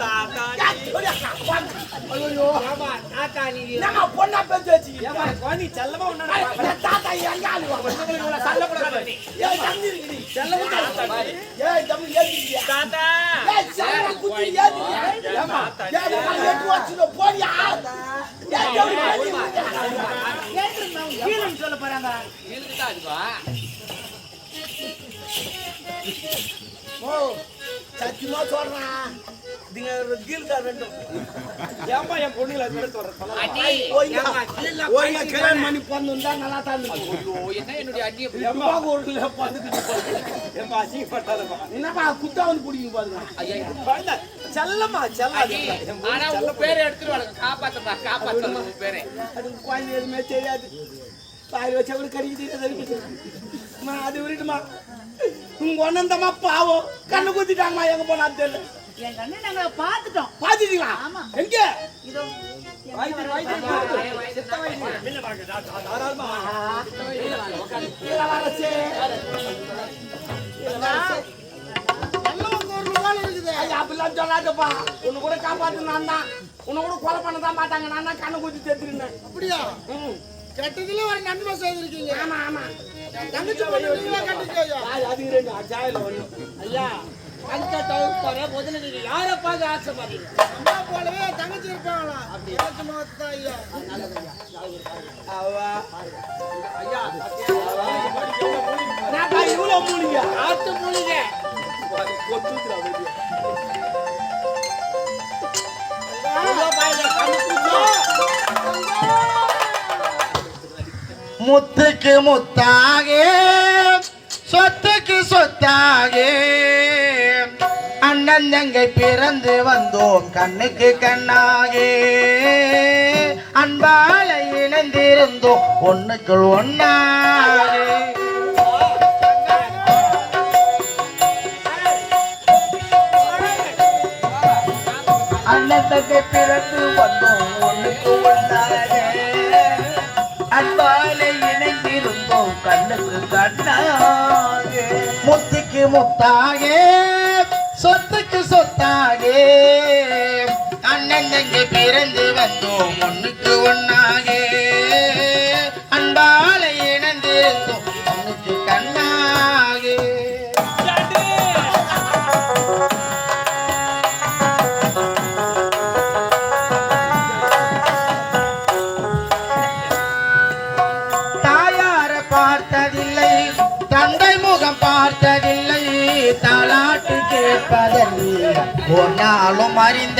తాత ஆத்தாடி. ஏண்டி? தாத்தாடி. என்னம்மா பொண்ணா பேச்சு வச்சு ஏம்மா, குழந்தை செல்லமா என் தாத்தா எங்க ஆளு வா? சல்லப்படாது. ஏய், தம்பி இருக்குடி. செல்லமா தாத்தாடி. ஏய், தம்பி ஏத்திக்கிறியா? தாத்தா ஏய், செல்லம் குத்தி ஏத்திக்கிறியா? ஏம்மா? ஏய், உன்னை எட்டு வச்சுட்டு போறியா? ஏய், தம்பி ஏத்திக்கிறியா? கீழன்னு சொல்ல போறாங்க ஓ, சத்தியமா சொல்றேன் ஏம்மா என் ஓய்யா கல்யாணம் பண்ணி பிறந்திருந்தா நல்லா தான் அசிங்கப்பட்டாதம்மா. என்னப்பா குத்தா வந்து பிடிக்கும் பாருங்க. செல்லம்மா செல்லம் என் பொண்ணு செல்லம் அது குழந்தை எதுவுமே தெரியாது. தாய் வச்சா கூட கறிக்கு தெரியாது அம்மா, அது விட்டுமா உங்க ஒன்னந்தம்மா பாவம். கண்ணு குத்திட்டாங்கம்மா எங்க போனா தெரியல. என் கண்ணு நாங்க பார்த்துட்டோம் பாத்துட்டீங்களா ஆமா. எங்க இதோ சொல்லாதப்பா. உன்னை கூட காப்பாத்து நான் தான். உன்னை கூட கொலை பண்ணதான் மாட்டாங்க. நான் தான் கண்ணு குத்தி செத்துருந்தேன். அப்படியா. கெட்டதுல ஒரு நன்மை செய்திருக்கீங்க ஆமா, ஆமா. தங்கச்சி பொண்ணு ஆ, அது ஒண்ணு. ஐயா, அந்த தவிர்ப்பார முதல்ல நீங்க யாரை பார்க்க ஆசைப்படுறீங்க? அம்மா போலவே தங்கச்சி இருப்பாங்களா தங்கச்சி முகத்தை ஐயா இவ்வளவு மூலிகை? மூலிகை. முத்துக்கு முத்தாக சொத்துக்கு சொத்தாக அண்ணன் தங்கை பிறந்து வந்தோம். கண்ணுக்கு கண்ணாகே. அன்பால இணைந்திருந்தோம். ஒண்ணுக்குள் ஒன்னாகே அண்ணன் தங்கை பிறந்து வந்தோம். ஒண்ணுக்கு ஒன்னாகே அன்பால இணைந்திருந்தோம். கண்ணுக்கு கண்ணாகே. முத்துக்கு முத்தாகே. பிறந்து வந்தோம் ஒண்ணுக்கு ஒன்னாக அன்பால இணைந்திருந்தோம் ஒண்ணுக்கு கண்ணாக. தாயார பார்த்ததில்லை தந்தை முகம் பார்த்ததில்லை தாளாட்டு கேட்பதில்லை ஒரு நாளும் அறிந்த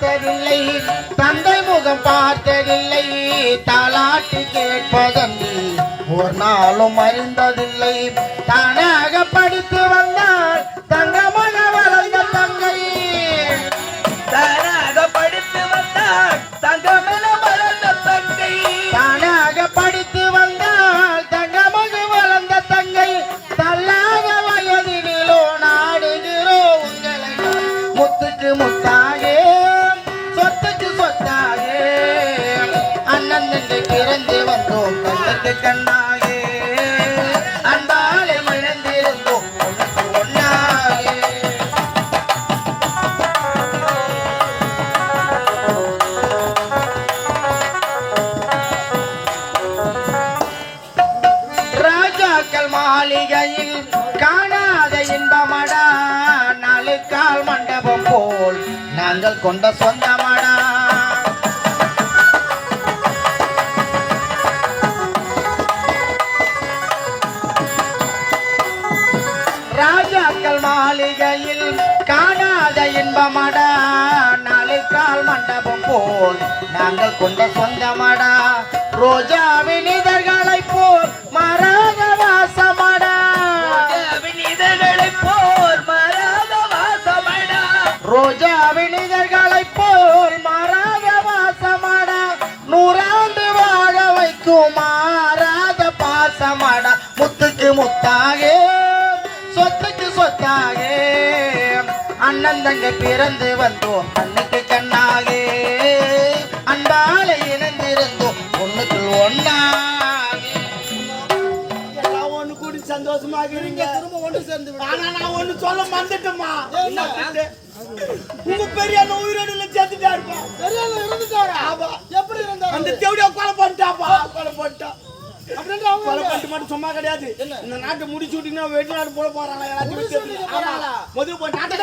பார்த்ததில்லை. தந்தை முகம் பார்த்ததில்லை. தாலாட்டு கேட்பதன் ஒரு நாளும் அறிந்ததில்லை. தானாக படித்து வந்த தங்கை வந்தோம். கண்ணுக்கு கண்ணாயே. அன்பாலே இழந்திருந்தோம் ஒன்றுக்கு ஒன்னாக ராஜாக்கள் மாளிகையில் காணாத இன்பமடா. நாளுக்கால் மண்டபம் போல் நாங்கள் கொண்ட சொந்தமா நாங்கள் கொண்ட சொந்தமடா ரோஜாவின் இதழ்களை போல் மராத வாசமடா. இதழ்களை போல் மராத வாசமடா. ரோஜாவின் இதழ்களை போல் மராத வாசமடா. நூறாண்டு வாழ வைக்கும் மாறாத பாசமடா. முத்துக்கு முத்தாக சொத்துக்கு சொத்து உனக்காக அண்ணன் தங்க பிறந்து வந்தோம். கண்ணுக்கு கண்ணாக ஒன்னாக எல்லாம் ஒண்ணு கூடி சந்தோஷமா இருக்கிறீங்க திரும்ப ஒன்று சேர்ந்து விடு. ஆனா நான் ஒண்ணு சொல்ல மறந்துட்டேம்மா. உங்க பெரிய உயிரோடு இல்ல செத்துட்டா இருப்பா. பெரியாள இருந்துட்டாரா? ஆமா. எப்படி இருந்தாரு? அந்த தேவடியா கொலை பண்ணிட்டாப்பா. கொலை அவங்க கொலை பண்ணிட்டு மட்டும் சும்மா கிடையாது. இந்த நாட்டை முடிச்சு விட்டீங்கன்னா வெளிநாடு போட போறாங்க எல்லாத்தையும். முதல் நாட்டை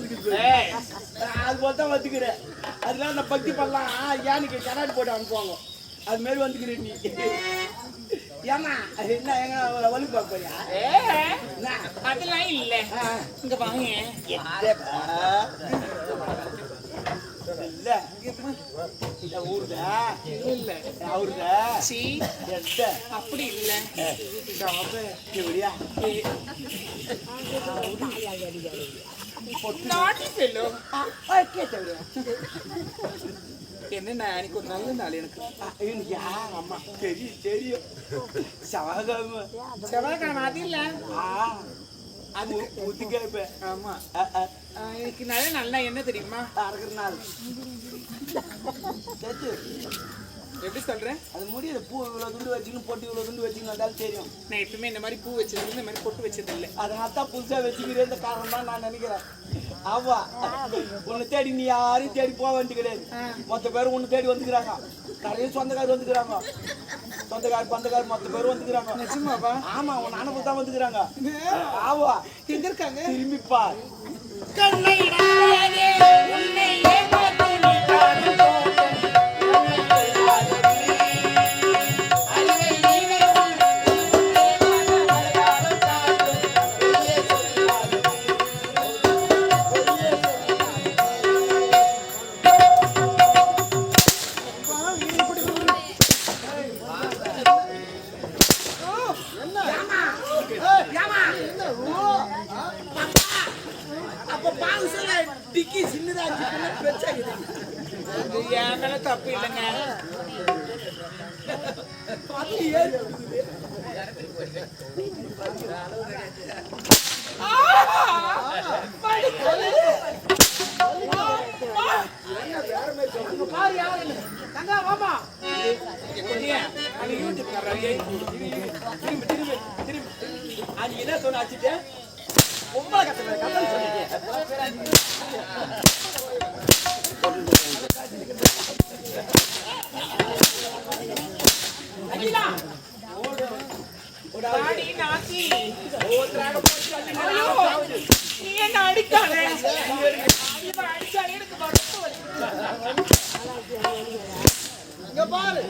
இருக்குது. அது போல தான் வந்துக்கிறேன் அதனால இந்த பக்தி பண்ணலாம். யானைக்கு கராடி போட்டு அனுப்புவாங்க. அது மாரி வந்துக்கிறேன் நீ. ஏமா என்ன எங்க வலு பார்க்க போறியா? அதெல்லாம் இல்ல. இங்க வாங்க. என்னப்பா? இல்ல. இல்ல ஊருதா? இல்ல. அவருதா சி. அப்படி இல்ல. எப்படியா என்ன ஒரு நல்ல நாள் எனக்கு யார் அம்மா தெரியும் தெரியும் செவ்வாய்க்கிழமை செவ்வாய்க்கிழமை அது இல்ல அது ஊத்திக்கிழமை ஆமா எனக்கு நல்ல நல்லா என்ன தெரியுமா நாள் எப்படி சொல்றேன்? அது முடியல பூ இவ்வளோ துண்டு வச்சுக்கணும் பொட்டு இவ்வளோ துண்டு வச்சுக்கணும் அதாலும் தெரியும். நான் எப்பவுமே இந்த மாதிரி பூ வச்சது இந்த மாதிரி பொட்டு வச்சது இல்ல அதனால தான் புதுசாக வச்சுக்கிறேன். இந்த காரணம் தான் நான் நினைக்கிறேன். ஆமா. உன்னை தேடி நீ யாரையும் தேடி போக வேண்டிய கிடையாது. மொத்த பேரும் உன்னை தேடி வந்துக்கிறாங்க. நிறைய சொந்தக்காரர் வந்துக்கிறாங்க. சொந்தக்காரர் பந்தக்காரர் மொத்த பேரும் வந்துக்கிறாங்க. நிஜமாவா? ஆமா உன் அனுபவம் தான் வந்துக்கிறாங்க. ஆமா. எங்க இருக்காங்க? திரும்பி பார். அப்ப அன்னைக்கு என்ன சொன்ன பொம்பளை சொன்னீங்க நீ என்ன அடிக்காத அடிச்சாலே எனக்கு இங்க பாரு.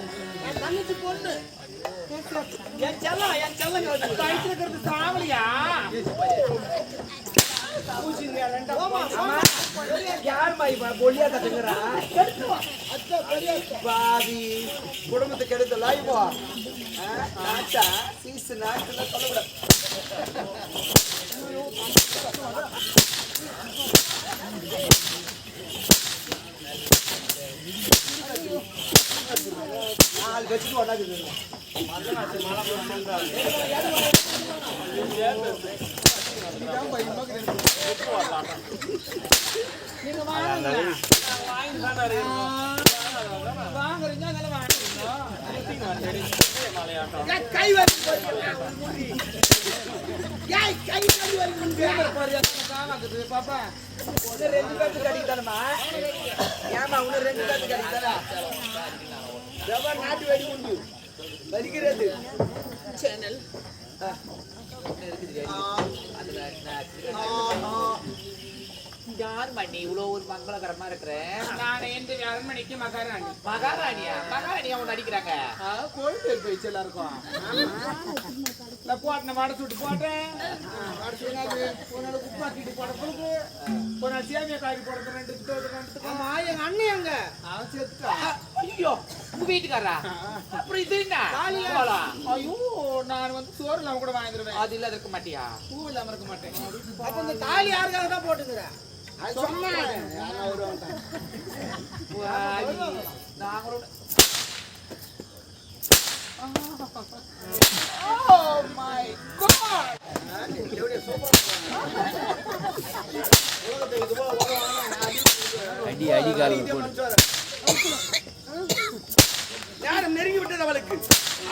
என் தங்கச்சி பொண்ணு என் செல்லம் என் செல்லம் இருக்கிறது சாவலியா? குடும்பத்துக்கு எடுத்து இப்போ நாட்டா சீசு நாட்டுல சொல்லக்கூடாது. నాలుగు நீங்க வாங்க வாங்குறீங்க கை வரைக்கும் கை வரைக்கும் பாப்பா இன்னும் ரெண்டு பேருக்கு கடிக்கத்தானமா? ஏம்மா, இன்னும் ரெண்டு பேருக்கு கடிக்கத்தானே? நாட்டு வெடி உண்டு வலிக்கிறது சேனல் யார் மணி? இவ்வளவு ஒரு மங்களகரமா இருக்கிற? நான் இந்த அரண்மனைக்கு மகாராணி. மகாராணியா? மகாராணி அவங்க நடிக்கிறாங்க ஆ, கோயில் போயிடுச்சு எல்லாருக்கும். நான் போட்டேன் வடை சுட்டு போட்டேன் வடை சுட்டு அது ஒரு நாள் உப்பு ஆக்கிட்டு போடுறதுக்கு ஒரு நாள் சேமியா காய்க்கு போடுறது ரெண்டு ரெண்டு ரெண்டு ஆமா எங்க அண்ணன் எங்க? அவன் செத்துட்டான் ஐயோ உங்க வீட்டுக்காரா அப்புறம் இது என்ன? போலாம். ஐயோ நான் வந்து சோறு இல்லாம கூட வாங்கிடுவேன் அது இல்லாத இருக்க மாட்டியா? பூ இல்லாம இருக்க மாட்டேன். அப்ப இந்த தாலி யாருக்காக தான் போட்டுக்கிற? அது சொன்னா வாடி. அடி அடி காலம் போடு யாரும் நெருங்கி விட்டது அவளுக்கு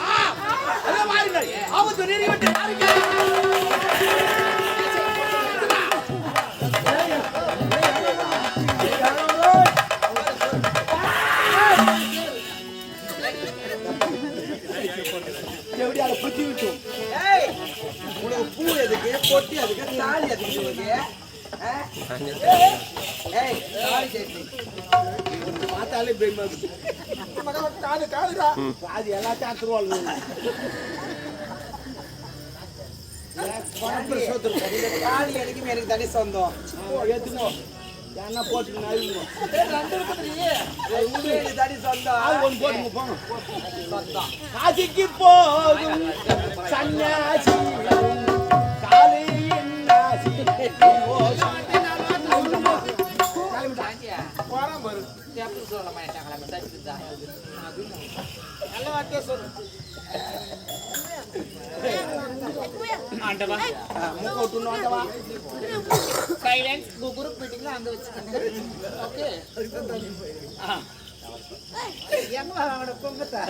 ஆ! அதோ வாருங்கள். ஆபத்து நெருங்கி விட்டது யாருக்கு? எப்படி அதை புத்தி விட்டோம் உனக்கு பூ எதுக்கு பொட்டி அதுக்கு தாலி அதுக்கு உனக்கு ஏய், தாலி சேர்த்து பார்த்தாலே காது காதுடா எல்லாத்தையும் அத்துருவாள் எனக்கு தனி சொந்தம் எடுத்துக்கோ என்ன போட்டு போட்டுங்க போங்க காசிக்கு போகும் சன்னியாசி ஓ, சொல்ல மாட்டாங்களா வார்த்தையா சொல்லு ஆண்டவா. சைலன்ஸ் குரூப் மீட்டிங்ல அங்க வச்சுக்கோங்க. ஓகே எங்க வாங்கட பொங்கத்தா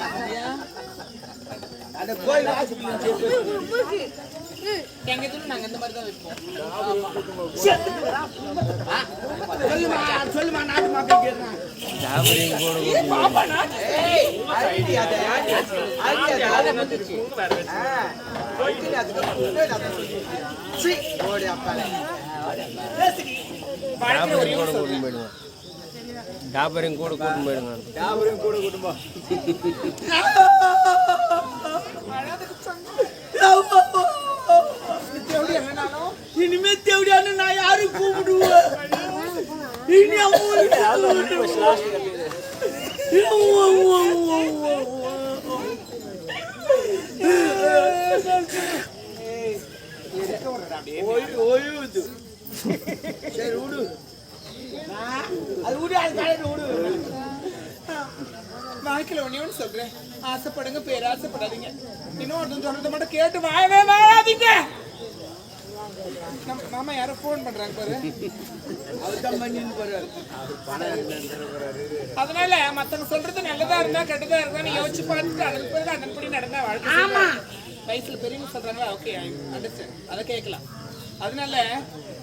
அந்த கோயில் வாசிக்கு எங்க இதுல நாங்க இந்த மாதிரி தான் வைப்போம். சொல்லுமா சொல்லுமா நாட்டு மக்கள் ஓடி அப்பாலே டாபரிங் கூட கூட்டு போயிடுங்க டாபரிங் கூட கூட்டு போயிடுங்க யாவரும் கூட குடும்பம் இனிமே தேவடியான்னு நான் யாரும் கூப்பிடுவேன் இனி ஓய்வு சரி விடு அது விடு அது கடையில் விடு வாழ்க்கையில ஒண்ணே ஒண்ணு சொல்றேன். ஆசைப்படுங்க பேராசைப்படாதீங்க இன்னொருத்தன் சொல்றதை மட்டும் கேட்டு வாழாதீங்க. நம்ம மாமா யாரோ ஃபோன் பண்றாங்க பாரு. அதுதான் பண்ணின்னு போறாரு. அதனால மத்தவங்க சொல்றது நல்லதா இருந்தா கெட்டதா இருந்தா யோசிச்சு பார்த்துட்டு அதன் பிறகு அதன்படி நடந்தா வாழ்க்கை ஆமா. வயசுல பெரியவங்க சொல்றாங்களா? ஓகே அண்டர்ஸ்டாண்ட் அதை கேட்கலாம். அதனால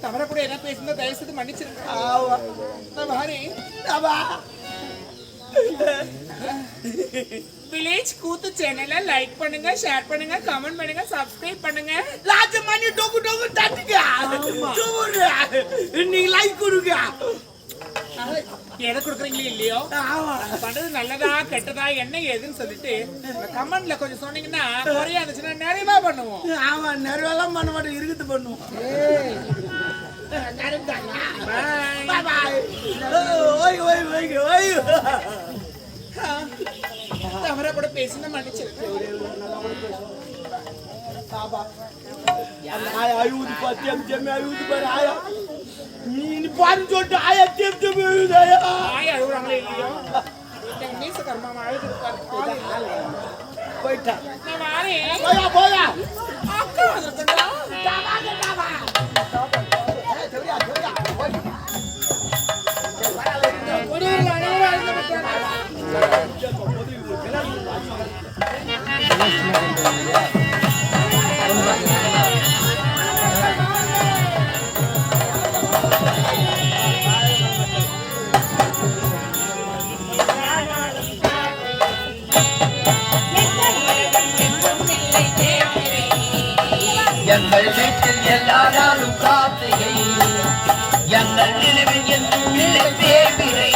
தவற கூட என்ன பேசுனா தயவு செய்து மன்னிச்சிருங்க வாரி ஆமா. வில்லேஜ் கூத்து சேனலை லைக் பண்ணுங்க ஷேர் பண்ணுங்க கமெண்ட் பண்ணுங்க சப்ஸ்கிரைப் பண்ணுங்க. லாஜ மணி டொங்கு டொங்கு தட்டுங்க நீங்க லைக் கொடுங்க. எதை கொடுக்குறீங்களோ இல்லையோ? பண்றது நல்லதா கெட்டதா என்ன ஏதுன்னு சொல்லிட்டு கமெண்ட்ல கொஞ்சம் சொன்னீங்கன்னா குறையா இருந்துச்சுன்னா நிறைவா பண்ணுவோம். ஆமா நிறைவேலாம் பண்ண மாட்டோம் இருக்குது பண்ணுவோம். தவறா கூட பேசினா மன்னிச்சிருக்கேன் ஆயா அழுவுது பா தேம் தேம் அழுவுது பாரு ஆயா. நீ பாருன்னு சொல்லிட்டு ஆயா தீர்த்து போயிட்டா போயா போயா எங்கள் வீட்டில் எல்லா நாளும் கார்த்திகை எங்கள் நினைவில் என்றும் இல்லை தேவிரை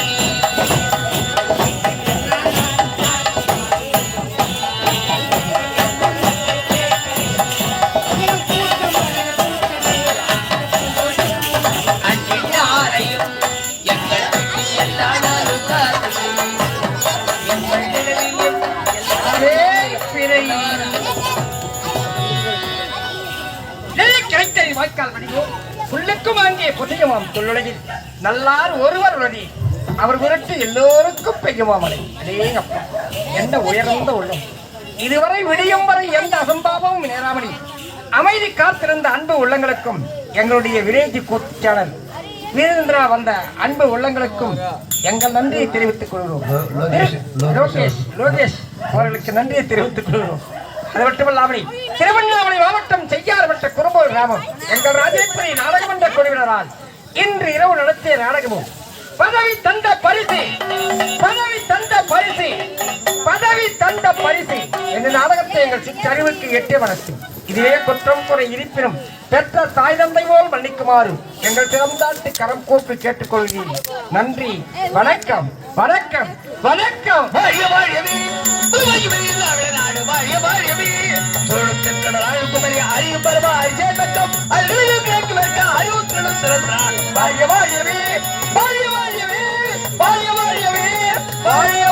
புல்லுக்கும் அங்கே புதையுமாம் தொல்லுலகில் நல்லார் ஒருவர் உலகி அவர் விரட்டு எல்லோருக்கும் பெய்யுமா மழை அடேங்கப்பா என்ன உயர்ந்த உள்ளம். இதுவரை விடியும் வரை எந்த அசம்பாவமும் நேராமணி அமைதி காத்திருந்த அன்பு உள்ளங்களுக்கும் எங்களுடைய விரேஜி கூச்சாளர் வீரேந்திரா வந்த அன்பு உள்ளங்களுக்கும் எங்கள் நன்றியை தெரிவித்துக் கொள்கிறோம். லோகேஷ் லோகேஷ் அவர்களுக்கு நன்றியை தெரிவித்துக் கொள்கிறோம். அது மட்டுமல்லாமல் திருவண்ணாமலை மாவட்டம் செய்யாறு வட்ட குறும்போல் கிராமம். எங்கள் ராஜேஸ்வரி நாடகமன்ற குழுவினரால் இன்று இரவு நடத்திய நாடகமும். பதவி தந்த பரிசு. பதவி தந்த பரிசு. பதவி தந்த பரிசு. என்ற நாடகத்தை எங்கள் சிற்றறிவுக்கு எட்டிய மனசு. இதே குற்றம் குறை இருப்பினும் பெற்ற தாய் தந்தை போல் மன்னிக்குமாறு எங்கள் திறந்தாட்டு கரம் கூப்பி கேட்டுக்கொள்கிறேன். நன்றி. வணக்கம். வணக்கம். வணக்கம். வாழிய வாழியவே வாழியவே இல்லாத நாடு வாழிய வாழியவே தொழுத்தின் கடலால் குமரி அறிவு பரவாய் சேர்ந்தம் அறிவு கேட்க வைக்க அறிவு கடல் சிறந்தாள். வாழிய வாழியவே வாழிய வாழியவே வாழிய வாழியவே வாழிய